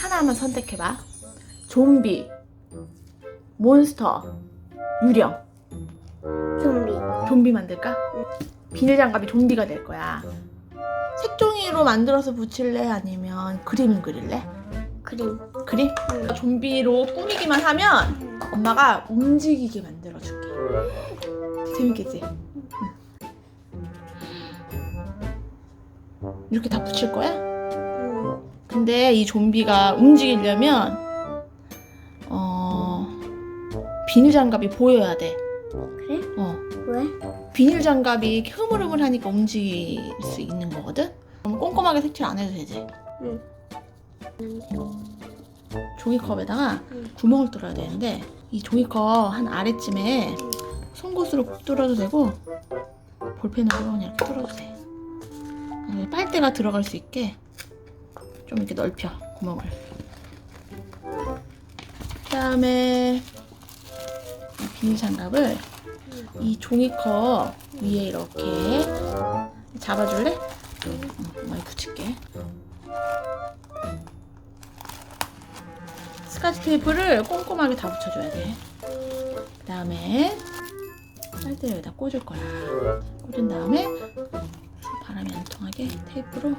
하나만 선택해봐. 좀비, 몬스터, 유령. 좀비. 좀비 만들까? 비닐 장갑이 좀비가 될 거야. 색종이로 만들어서 붙일래? 아니면 그림 그릴래? 그림. 그림? 응. 좀비로 꾸미기만 하면 엄마가 움직이게 만들어 줄게. 재밌겠지? 응. 이렇게 다 붙일 거야? 응. 근데 이 좀비가 움직이려면 어 비닐 장갑이 보여야 돼. 그래? 어 왜? 비닐 장갑이 흐물흐물하니까 움직일 수 있는 거거든. 너무 꼼꼼하게 색칠 안 해도 되지. 응. 종이컵에다가 응. 구멍을 뚫어야 되는데 이 종이컵 한 아래쯤에 송곳으로 꾹 뚫어도 되고 볼펜으로 그냥 이렇게 뚫어도 돼. 여기 빨대가 들어갈 수 있게 좀 이렇게 넓혀 구멍을. 그 다음에 이 비닐 장갑을 이 종이컵 위에 이렇게 잡아줄래? 응, 많이 붙일게. 스카치 테이프를 꼼꼼하게 다 붙여줘야 돼. 그 다음에 빨대를 여기다 꽂을 거야. 꽂은 다음에 바람이 안 통하게 테이프로.